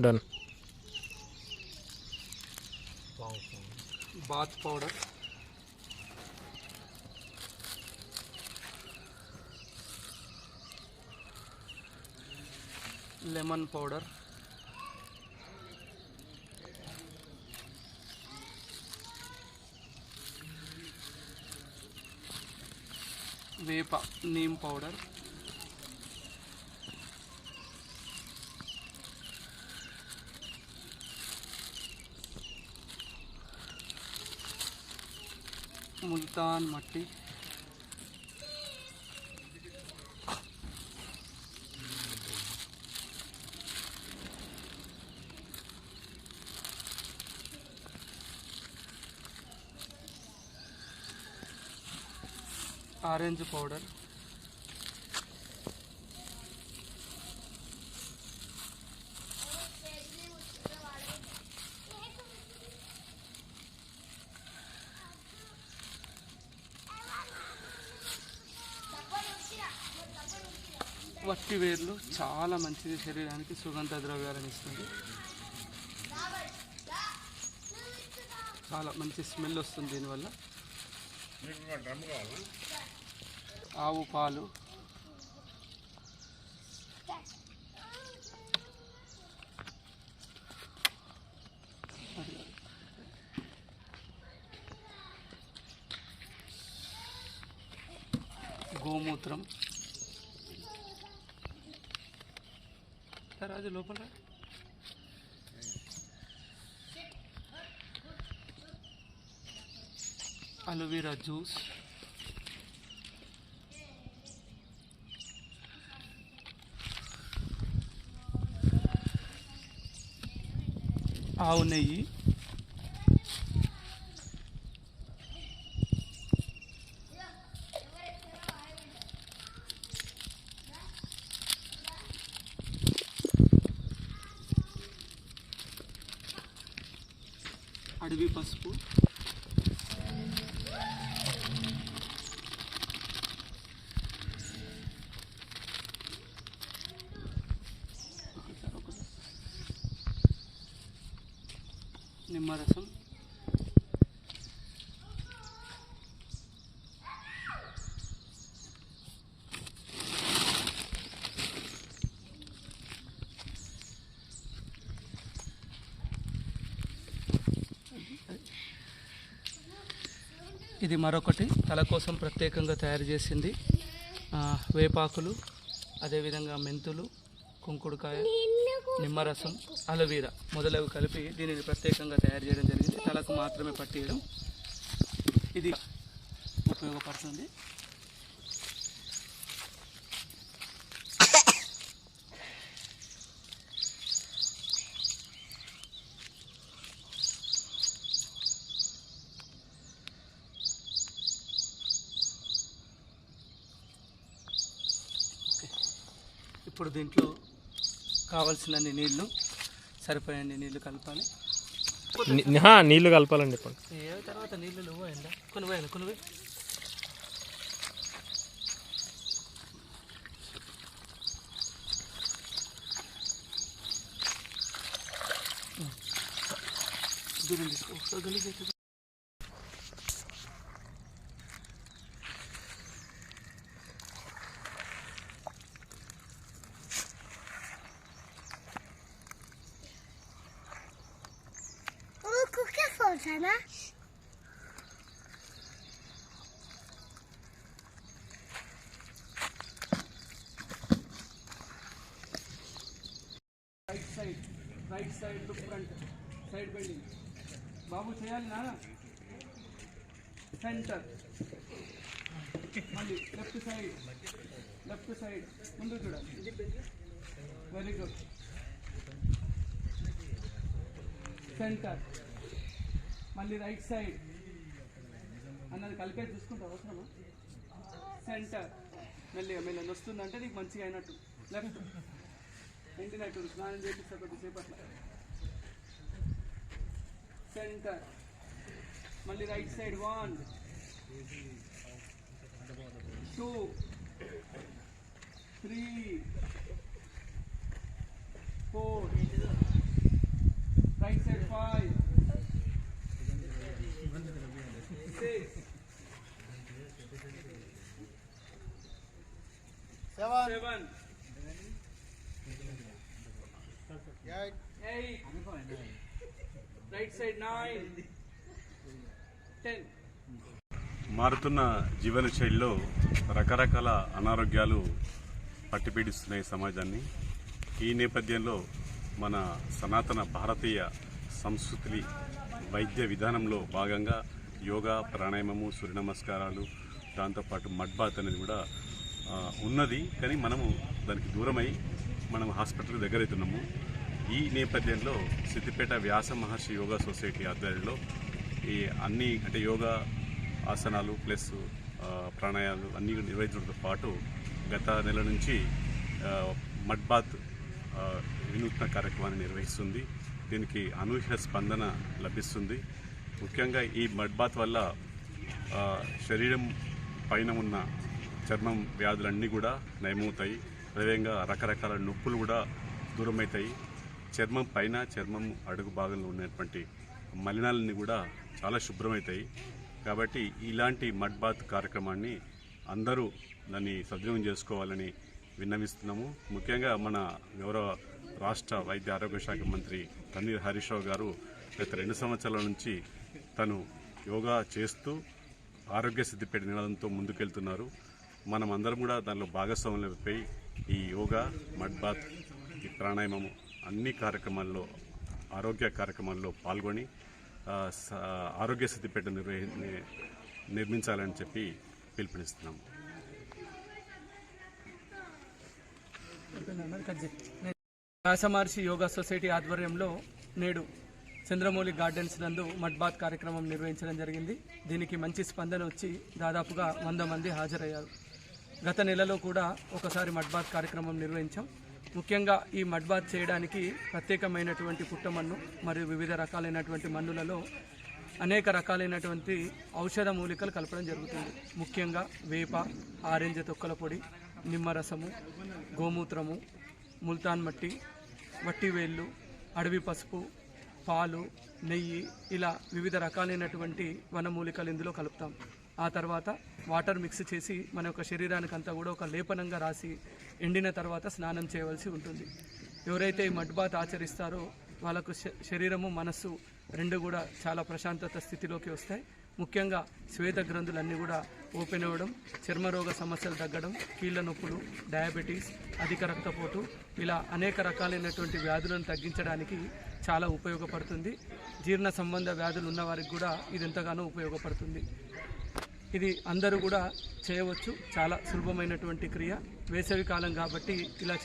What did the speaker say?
Done bath powder lemon powder వేప neem powder Multan mitti orange powder పట్టి వేర్లు చాలా మంచిది శరీరానికి సుగంధ ద్రవ్యాలను ఇస్తుంది. చాలా మంచి స్మెల్ వస్తుంది దీనివల్ల. ఆవు పాలు. గోమూత్రం. రాజు లోపల రా. అలోవెరా జ్యూస్ ఆవు నెయ్యి అడవి పసుపు నిమ్మరసం ఇది మరొకటి. తల కోసం ప్రత్యేకంగా తయారు చేసింది వేపాకులు అదేవిధంగా మెంతులు కుంకుడుకాయ నిమ్మరసం అలోవీరా మొదలవి కలిపి దీనిని ప్రత్యేకంగా తయారు చేయడం జరిగింది. తలకు మాత్రమే పట్టేయడం. ఇది ఉపయోగపడుతుంది. ఇప్పుడు దీంట్లో కావాల్సినన్ని నీళ్ళు సరిపోయన్ని నీళ్ళు కలపాలి. నీళ్ళు కలపాలండి ఇప్పుడు. ఏ తర్వాత నీళ్ళు నువ్వు అయిందా కొన్ని పోయాను కొన్ని పోయి తీసుకో que right side right side to front side bending బాబు చేయాలి నాన్న సెంటర్ మళ్ళీ లెఫ్ట్ సైడ్ లెఫ్ట్ సైడ్ ముందు చూడాలి వెరీ గుడ్ సెంటర్ మళ్ళీ రైట్ సైడ్. అన్నది కలిపే చూసుకుంటే అవసరమా? సెంటర్ మెల్లిగా మెల్లి వస్తుందంటే నీకు మంచిగా అయినట్టు. లెఫ్ట్ ఎండినట్టు స్నానం చేపిస్తా కొద్దిసేపు అట్లా. సెంటర్ మళ్ళీ right side. One seven eight right side nine ten మారుతున్న జీవన శైలిలో రకరకాల అనారోగ్యాలు పట్టిపీడిస్తున్నాయి సమాజాన్ని. ఈ నేపథ్యంలో మన సనాతన భారతీయ సంస్కృతి వైద్య విధానంలో భాగంగా యోగా ప్రాణాయామము సూర్య నమస్కారాలు దాంతోపాటు మడ్బాత్ అనేది కూడా ఉన్నది కానీ మనము దానికి దూరమై మనం హాస్పిటల్ దగ్గరవుతున్నాము ఈ నేపథ్యంలో సిద్దిపేట వ్యాస మహర్షి యోగా సొసైటీ ఆధ్వర్యంలో ఈ అన్ని అంటే యోగా ఆసనాలు ప్లస్ ప్రాణాయాలు అన్నీ నిర్వహించడంతో పాటు గత నెల నుంచి మడ్ బాత్ వినూత్న కార్యక్రమాన్ని నిర్వహిస్తుంది. దీనికి అనూహ్య స్పందన లభిస్తుంది. ముఖ్యంగా ఈ మడ్ బాత్ వల్ల శరీరం పైన ఉన్న చర్మం వ్యాధులన్నీ కూడా నయమవుతాయి. అదేవిధంగా రకరకాల నొప్పులు కూడా దూరమవుతాయి. చర్మం పైన చర్మం అడుగు భాగంలో ఉన్నటువంటి మలినాలన్నీ కూడా చాలా శుభ్రమవుతాయి. కాబట్టి ఇలాంటి మడ్ బాత్ కార్యక్రమాన్ని అందరూ దాన్ని సద్వినియోగం చేసుకోవాలని విన్నవిస్తున్నాము. ముఖ్యంగా మన గౌరవ రాష్ట్ర వైద్య ఆరోగ్య శాఖ మంత్రి తన్నీర్ హరీష్ రావు గారు గత రెండు సంవత్సరాల నుంచి తను యోగా చేస్తూ ఆరోగ్య సిద్ధిపేట నినాదంతో ముందుకెళ్తున్నారు. మనం అందరం కూడా దానిలో భాగస్వాములపై ఈ యోగా మడ్ బాత్ ఈ ప్రాణాయామము అన్ని కార్యక్రమాల్లో ఆరోగ్య కార్యక్రమాల్లో పాల్గొని స- ఆరోగ్య సిద్ధిపేట నిర్వహి నిర్మించాలని చెప్పి పిలుపునిస్తున్నాము. వ్యాసమహర్షి యోగా సొసైటీ ఆధ్వర్యంలో నేడు చంద్రమౌళి గార్డెన్స్ నందు మడ్ బాత్ కార్యక్రమం నిర్వహించడం జరిగింది. దీనికి మంచి స్పందన వచ్చి దాదాపుగా వంద మంది హాజరయ్యారు. గత నెలలో కూడా ఒకసారి మడ్ బాత్ కార్యక్రమం నిర్వహించాం. ముఖ్యంగా ఈ మడ్ బాత్ చేయడానికి ప్రత్యేకమైనటువంటి పుట్టమన్ను మరియు వివిధ రకాలైనటువంటి మన్నులలో అనేక రకాలైనటువంటి ఔషధ మూలికలు కలపడం జరుగుతుంది. ముఖ్యంగా వేప ఆరెంజ్ తొక్కల పొడి నిమ్మరసము గోమూత్రము ముల్తాన్ మట్టి వట్టివేళ్ళు అడవి పసుపు పాలు నెయ్యి ఇలా వివిధ రకాలైనటువంటి వనమూలికలు ఇందులో కలుపుతాం. ఆ తర్వాత వాటర్ మిక్స్ చేసి మన యొక్క శరీరానికి అంతా కూడా ఒక లేపనంగా రాసి ఎండిన తర్వాత స్నానం చేయవలసి ఉంటుంది. ఎవరైతే ఈ మడ్ బాత్ ఆచరిస్తారో వాళ్ళకు శ- శరీరము మనస్సు రెండు కూడా చాలా ప్రశాంతత స్థితిలోకి వస్తాయి. ముఖ్యంగా శ్వేత గ్రంథులన్నీ కూడా ఓపెన్ అవ్వడం చర్మరోగ సమస్యలు తగ్గడం కీళ్ళ నొప్పులు డయాబెటీస్ అధిక రక్తపోటు ఇలా అనేక రకాలైనటువంటి వ్యాధులను తగ్గించడానికి చాలా ఉపయోగపడుతుంది. జీర్ణ సంబంధ వ్యాధులు ఉన్న వారికి కూడా ఇది ఎంతగానో ఉపయోగపడుతుంది. ఇది అందరూ కూడా చేయవచ్చు. చాలా సులభమైనటువంటి క్రియ. వేసవి కాలం కాబట్టి ఇలా